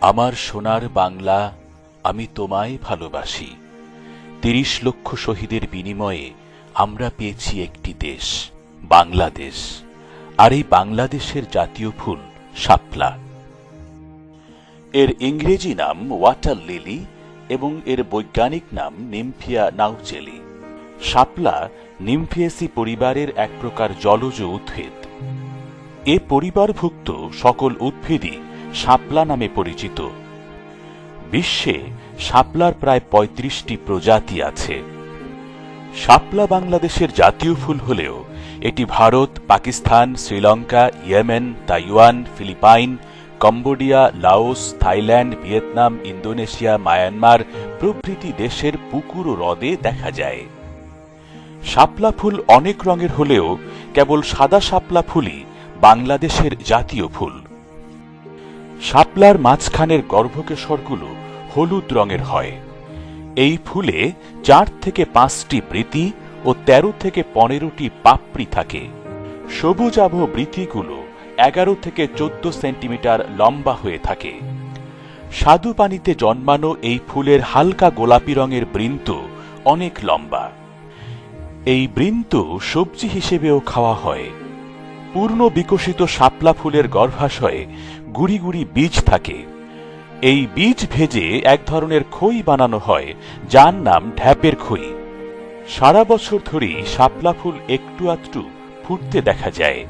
আমার সোনার বাংলা আমি তোমায় ভালোবাসি। তিরিশ লক্ষ শহীদের বিনিময়ে আমরা পেয়েছি একটি দেশ, বাংলাদেশ। আর এই বাংলাদেশের জাতীয় ফুল শাপলা। এর ইংরেজি নাম ওয়াটার লিলি এবং এর বৈজ্ঞানিক নাম নিমফিয়া নাউচেলি। শাপলা নিমফিয়েসি পরিবারের এক প্রকার জলজ উদ্ভিদ। এ পরিবারভুক্ত সকল উদ্ভিদই শাপলা নামে পরিচিত। বিশ্বে শাপলার প্রায় পঁয়ত্রিশটি প্রজাতি আছে। শাপলা বাংলাদেশের জাতীয় ফুল হলেও এটি Bharat, Pakistan, Sri Lanka, Yemen, Taiwan, Philippines, Cambodia, Laos, Thailand, Vietnam, Indonesia, Myanmar প্রভৃতি দেশের পুকুর ও হ্রদে দেখা যায়। শাপলা ফুল অনেক রঙের হলেও কেবল সাদা শাপলা ফুলই বাংলাদেশের জাতীয় ফুল। শাপলার মাঝখানের গর্ভকেশরগুলো হলুদ রঙের হয়। এই ফুলে চার থেকে পাঁচটি বৃতি ও তেরো থেকে পনেরোটি পাপড়ি থাকে। সবুজাভ বৃতিগুলো এগারো থেকে চোদ্দ সেন্টিমিটার লম্বা হয়ে থাকে। স্বাদু পানিতে জন্মানো এই ফুলের হালকা গোলাপি রঙের বৃন্ত অনেক লম্বা। এই বৃন্ত সবজি হিসেবেও খাওয়া হয়। পূর্ণ বিকশিত শাপলা ফুলের গর্ভাশয়ে গুড়ি গুড়ি বীজ থাকে। এই বীজ ভেজে এক ধরনের খই বানানো হয়, যার নাম ঢ্যাপের খই। সারা বছর ধরেই শাপলা ফুল একটু আধটু ফুটতে দেখা যায়।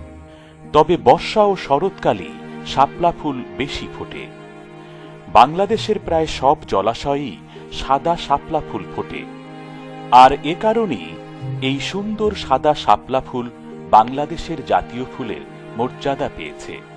তবে বর্ষা ও শরৎকালেই শাপলা ফুল বেশি ফোটে। বাংলাদেশের প্রায় সব জলাশয়েই সাদা শাপলা ফুল ফোটে। আর এ কারণেই এই সুন্দর সাদা শাপলা ফুল বাংলাদেশের জাতীয় ফুলের মর্যাদা পেয়েছে।